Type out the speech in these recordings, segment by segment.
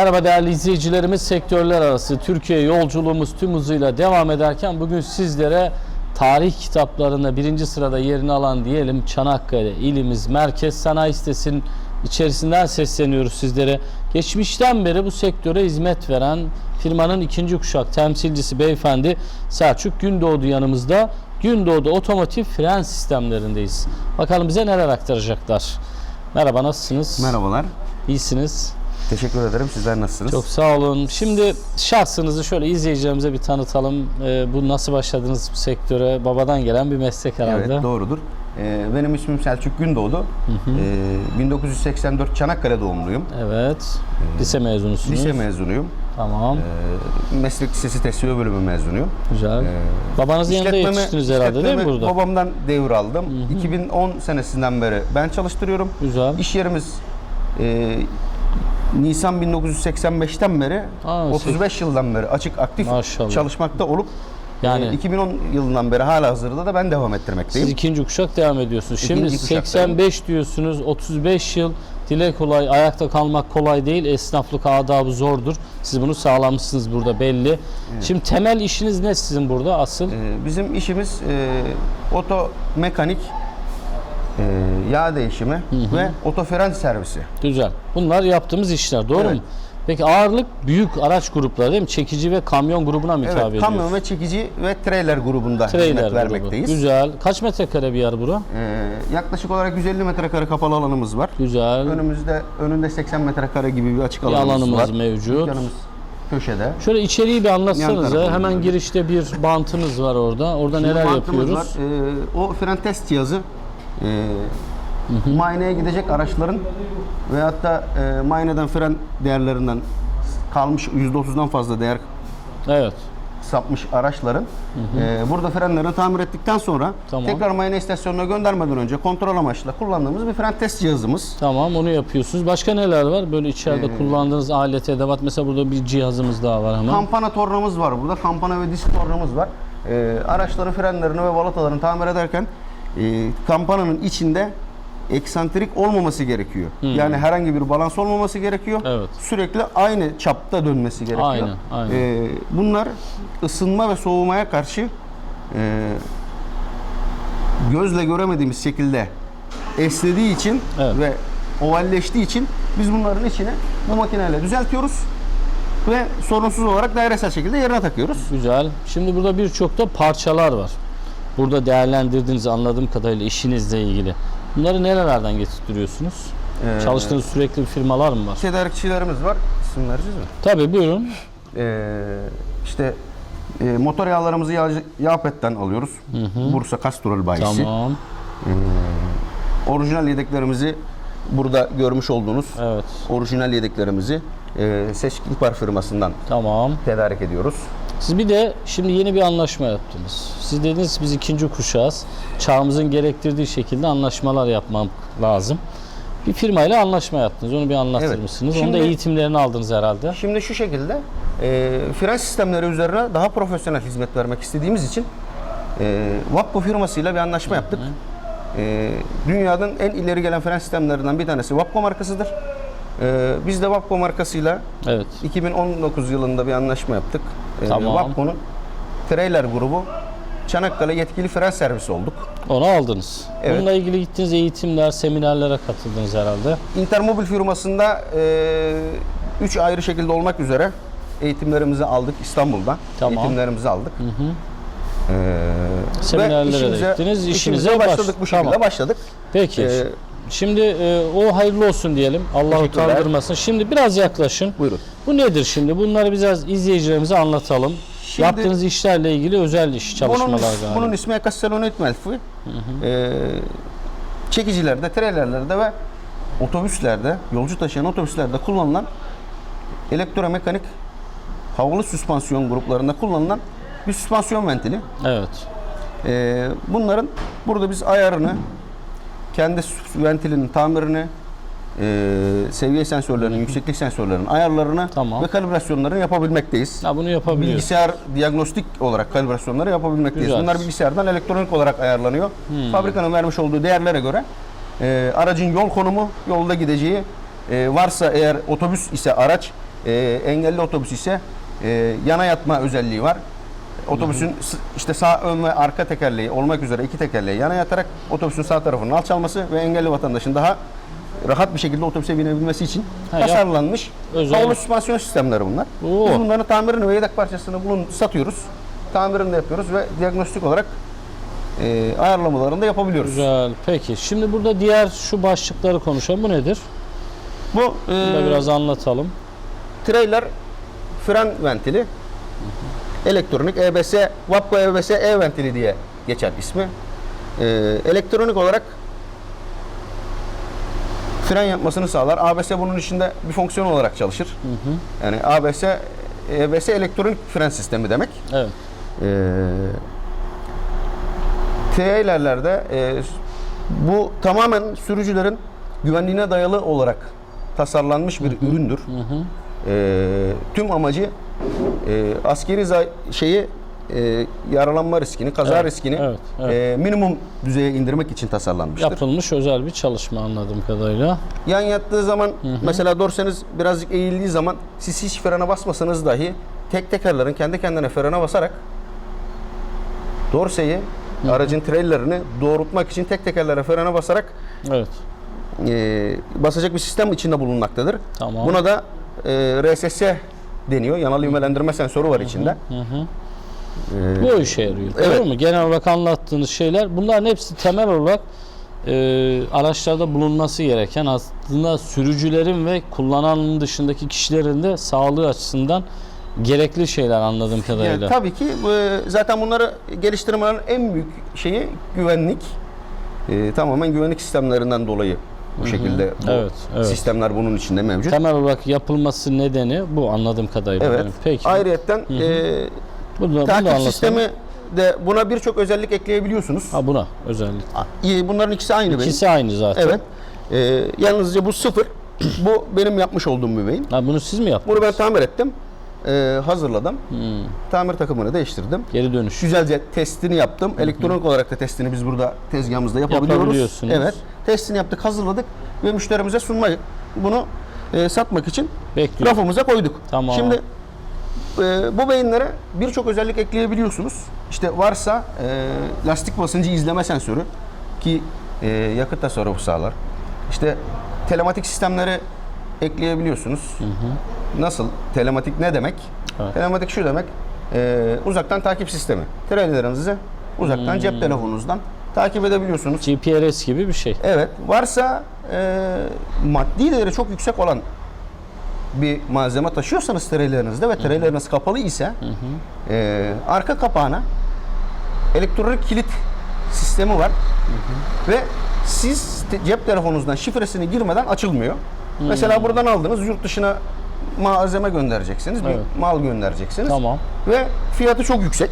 Merhaba değerli izleyicilerimiz. Sektörler arası Türkiye yolculuğumuz tüm hızıyla devam ederken bugün sizlere tarih kitaplarında birinci sırada yerini alan diyelim Çanakkale ilimiz Merkez Sanayi Sitesi'nin içerisinden sesleniyoruz sizlere. Geçmişten beri bu sektöre hizmet veren firmanın ikinci kuşak temsilcisi beyefendi Selçuk Gündoğdu yanımızda. Gündoğdu Otomotiv Fren Sistemlerindeyiz. Bakalım bize neler aktaracaklar. Merhaba nasılsınız? Merhabalar. İyisiniz. Teşekkür ederim. Sizler nasılsınız? Çok sağ olun. Şimdi şahsınızı şöyle izleyicilerimize bir tanıtalım. Ee, bu nasıl başladınız bu sektöre? Babadan gelen bir meslek herhalde. Evet, doğrudur. Ee, benim ismim Selçuk Gündoğdu. Ee, 1984 Çanakkale doğumluyum. Evet. Lise mezunusunuz. Lise mezunuyum. Tamam. Ee, meslek lisesi tesviye bölümü mezunuyum. Güzel. Babanızın yanında yetiştiniz herhalde değil mi burada? Babamdan devraldım. 2010 senesinden beri ben çalıştırıyorum. Güzel. İş yerimiz e, Nisan 1985'ten beri Aa, 35 yıldan beri açık aktif Maşallah. çalışmakta olup Yani- e, 2010 yılından beri hala hazırda da ben devam ettirmekteyim. Siz ikinci kuşak devam ediyorsunuz. Şimdi İkinci kuşaktayım. 85 diyorsunuz. 35 yıl dile kolay, ayakta kalmak kolay değil. Esnaflık adabı zordur. Siz bunu sağlamışsınız burada belli. Şimdi temel işiniz ne sizin burada asıl? Ee, Bizim işimiz e, oto mekanik, e, yağ değişimi ve oto fren servisi. Güzel. Bunlar yaptığımız işler. Doğru Evet. mu? Peki ağırlık büyük araç grupları değil mi? Çekici ve kamyon grubuna mı hitap Evet, kamyon ve çekici ve trailer grubunda Trailer hizmet grubu. vermekteyiz. Güzel. Kaç metrekare bir yer bura? Ee, yaklaşık olarak 150 metrekare kapalı alanımız var. Güzel. Önümüzde önünde 80 metrekare gibi bir açık bir alanımız, alanımız var. mevcut. Dükkanımız köşede. Şöyle içeriği bir tarafı Hemen böyle. girişte bir bantınız var orada. Orada Şimdi neler bantımız yapıyoruz? Var. Ee, o fren test cihazı e, muayeneye gidecek araçların ve hatta e, muayeneden fren değerlerinden kalmış %30'dan fazla değer Evet. sapmış araçların e, burada frenlerini tamir ettikten sonra Tamam. tekrar muayene istasyonuna göndermeden önce kontrol amaçlı kullandığımız bir fren test cihazımız. Tamam onu yapıyorsunuz. Başka neler var? Böyle içeride Ee, kullandığınız alet edevat. Mesela burada bir cihazımız daha var hemen. Kampana tornamız var burada. Kampana ve disk tornamız var. E, araçların frenlerini ve balatalarını tamir ederken e, kampananın içinde eksantrik olmaması gerekiyor. Yani herhangi bir balans olmaması gerekiyor. Evet. Sürekli aynı çapta dönmesi gerekiyor. Aynen, aynen. E, bunlar ısınma ve soğumaya karşı e, gözle göremediğimiz şekilde esnediği için Evet. ve ovalleştiği için biz bunların içine bu makineyle düzeltiyoruz ve sorunsuz olarak dairesel şekilde yerine takıyoruz. Güzel. Şimdi burada birçok da parçalar var. Burada değerlendirdiğiniz anladığım kadarıyla işinizle ilgili. Bunları nerelerden getirtiyorsunuz? Ee, Çalıştığınız sürekli firmalar mı var? Tedarikçilerimiz var. İsim vereceğiz mi? Tabii buyurun. Ee, işte e, motor yağlarımızı yağ, Yağpet'ten alıyoruz. Bursa Castrol bayisi. Tamam. Orijinal yedeklerimizi burada görmüş olduğunuz Evet. orijinal yedeklerimizi e, Seçkin Par firmasından Tamam. tedarik ediyoruz. Siz bir de şimdi yeni bir anlaşma yaptınız. Siz dediniz biz ikinci kuşağız. Çağımızın gerektirdiği şekilde anlaşmalar yapmam lazım. Bir firmayla anlaşma yaptınız. Onu bir anlatır Evet. mısınız? Onu da Şimdi- eğitimlerini aldınız herhalde. Şimdi şu şekilde e, fren sistemleri üzerine daha profesyonel hizmet vermek istediğimiz için e, Wapco firmasıyla bir anlaşma yaptık. E, dünyanın en ileri gelen fren sistemlerinden bir tanesi Wapco markasıdır. E, biz de Wapco markasıyla Evet. 2019 yılında bir anlaşma yaptık. E, Tamam. Wapco'nun trailer grubu Çanakkale yetkili fren servisi olduk. Onu aldınız. Evet. Bununla ilgili gittiğiniz eğitimler, seminerlere katıldınız herhalde. Intermobil firmasında 3 ayrı şekilde olmak üzere eğitimlerimizi aldık İstanbul'da. Tamam. Eğitimlerimizi aldık. Ee, ve Seminerlere de işimize- gittiniz, işinize işimize baş- başladık bu şekilde Tamam. başladık. Peki. Ee, şimdi e, o hayırlı olsun diyelim. Allah utandırmasın. Şimdi biraz yaklaşın. Buyurun. Bu nedir şimdi? Bunları biraz izleyicilerimize anlatalım. Şimdi- Yaptığınız işlerle ilgili özel iş çalışmalar Bunun, galiba. bunun ismi Castellonet Melfi. Ee, çekicilerde, trailerlerde ve otobüslerde, yolcu taşıyan otobüslerde kullanılan elektromekanik havalı süspansiyon gruplarında kullanılan bir süspansiyon ventili. Evet. Ee, bunların burada biz ayarını, kendi ventilinin tamirini, e, seviye sensörlerinin, yükseklik sensörlerinin ayarlarını Tamam. ve kalibrasyonlarını yapabilmekteyiz. Ha, bunu yapabiliyoruz. Bilgisayar diagnostik olarak kalibrasyonları yapabilmekteyiz. Güzel. Bunlar bilgisayardan elektronik olarak ayarlanıyor. Fabrikanın vermiş olduğu değerlere göre e, aracın yol konumu, yolda gideceği, e, varsa eğer otobüs ise araç e, engelli otobüs ise e, yana yatma özelliği var. Otobüsün işte sağ ön ve arka tekerleği olmak üzere iki tekerleği yana yatarak otobüsün sağ tarafının alçalması ve engelli vatandaşın daha rahat bir şekilde otobüse binebilmesi için Ha, tasarlanmış havlu süspansiyon sistemleri bunlar. Oo. Biz bunların tamirini ve yedek parçasını bulun satıyoruz. Tamirini de yapıyoruz ve diagnostik olarak e, ayarlamalarını da yapabiliyoruz. Güzel. Peki. Şimdi burada diğer şu başlıkları konuşalım. Bu nedir? Bu Bunu da e, biraz anlatalım. trailer fren ventili. Elektronik EBS, WAPCO EBS E ventili diye geçer ismi. Ee, elektronik olarak fren yapmasını sağlar. ABS bunun içinde bir fonksiyon olarak çalışır. Yani ABS, EBS elektronik fren sistemi demek. Evet. Ee, TE'lerlerde e, bu tamamen sürücülerin güvenliğine dayalı olarak tasarlanmış bir üründür. Ee, tüm amacı e, askeri şeyi e, yaralanma riskini, kaza Evet, riskini evet, evet. e, minimum düzeye indirmek için tasarlanmıştır. Yapılmış özel bir çalışma anladığım kadarıyla. Yan yattığı zaman mesela dorseniz birazcık eğildiği zaman siz hiç frene basmasanız dahi tek tekerlerin kendi kendine frene basarak dorseyi aracın trailerini doğrultmak için tek tekerlere frene basarak Evet. e, basacak bir sistem içinde bulunmaktadır. Tamam. Buna da e, RSS deniyor. Yanal ivmelendirme sensörü var içinde. E, Bu işe yarıyor. Evet. Doğru mu? Genel olarak anlattığınız şeyler bunların hepsi temel olarak e, araçlarda bulunması gereken aslında sürücülerin ve kullananın dışındaki kişilerin de sağlığı açısından gerekli şeyler anladığım kadarıyla. Yani tabii ki e, zaten bunları geliştirmenin en büyük şeyi güvenlik. E, tamamen güvenlik sistemlerinden dolayı bu şekilde bu Evet, evet. sistemler bunun içinde mevcut. Temel olarak yapılması nedeni bu anladığım kadarıyla. Evet. benim. Peki. Ayrıyeten e, bunu, da- bunu da takip anlatalım. sistemi de buna birçok özellik ekleyebiliyorsunuz. Ha buna özellikle. E, Bunların ikisi aynı benim. İkisi aynı zaten. Evet. E, yalnızca bu sıfır. bu benim yapmış olduğum bir beyin. Ha, bunu siz mi yaptınız? Bunu ben tamir ettim. E, hazırladım. Tamir takımını değiştirdim. Geri dönüş. Güzelce testini yaptım. Elektronik olarak da testini biz burada tezgahımızda yapabiliyoruz. Yapabiliyorsunuz. Evet. Testini yaptık, hazırladık ve müşterimize sunmayı bunu e, satmak için Bekliyorum. rafımıza koyduk. Tamam. Şimdi e, bu beyinlere birçok özellik ekleyebiliyorsunuz. İşte varsa e, lastik basıncı izleme sensörü ki e, yakıt tasarrufu sağlar. İşte telematik sistemleri ekleyebiliyorsunuz. Nasıl? Telematik ne demek? Evet. Telematik şu demek. e, uzaktan takip sistemi. Trailerinizi uzaktan Hmm. cep telefonunuzdan takip edebiliyorsunuz. GPRS gibi bir şey. Evet. Varsa e, maddi değeri çok yüksek olan bir malzeme taşıyorsanız treylerinizde ve treyleriniz kapalı ise e, arka kapağına elektronik kilit sistemi var ve siz te- cep telefonunuzdan şifresini girmeden açılmıyor. Mesela buradan aldınız yurt dışına malzeme göndereceksiniz, Evet. bir mal göndereceksiniz Tamam. ve fiyatı çok yüksek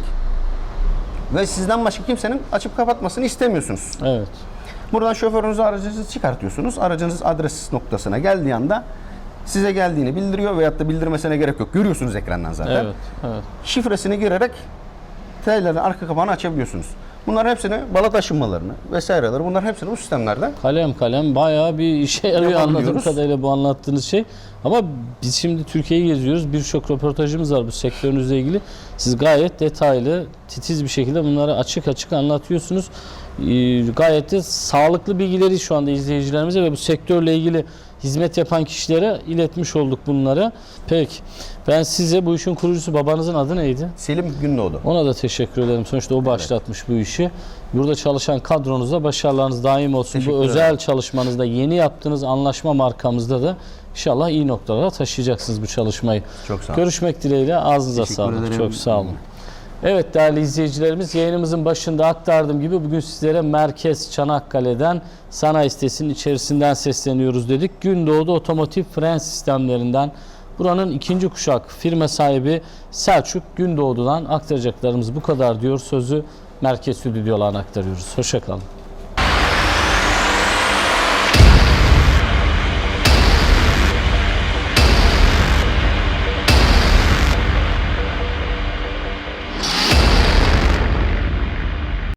ve sizden başka kimsenin açıp kapatmasını istemiyorsunuz. Evet. Buradan şoförünüzü aracınızı çıkartıyorsunuz. Aracınız adres noktasına geldiği anda size geldiğini bildiriyor veyahut da bildirmesine gerek yok. Görüyorsunuz ekrandan zaten. Evet. Evet. Şifresini girerek trailerin arka kapağını açabiliyorsunuz. Bunların hepsini bala taşınmalarını vesaireleri bunların hepsini bu sistemlerden Kalem kalem bayağı bir işe yarıyor anladığım Yapabiliyoruz. kadarıyla bu anlattığınız şey. Ama biz şimdi Türkiye'yi geziyoruz. Birçok röportajımız var bu sektörünüzle ilgili. Siz gayet detaylı, titiz bir şekilde bunları açık açık anlatıyorsunuz. Ee, gayet de sağlıklı bilgileri şu anda izleyicilerimize ve bu sektörle ilgili hizmet yapan kişilere iletmiş olduk bunları. Peki. Ben size bu işin kurucusu babanızın adı neydi? Selim Gündoğdu. Ona da teşekkür ederim. Sonuçta o başlatmış bu işi. Burada çalışan kadronuzda başarılarınız daim olsun. Bu Teşekkür özel çalışmanızda, yeni yaptığınız anlaşma markamızda da inşallah iyi noktalara taşıyacaksınız bu çalışmayı. Çok sağ olun. Görüşmek dileğiyle ağzınıza Teşekkür sağlık. ederim. Çok sağ olun. Evet değerli izleyicilerimiz yayınımızın başında aktardığım gibi bugün sizlere Merkez Çanakkale'den sanayi sitesinin içerisinden sesleniyoruz dedik. Gündoğdu Otomotiv Fren Sistemlerinden buranın ikinci kuşak firma sahibi Selçuk Gündoğdu'dan aktaracaklarımız bu kadar diyor sözü Merkez Stüdyo'dan aktarıyoruz. Hoşçakalın.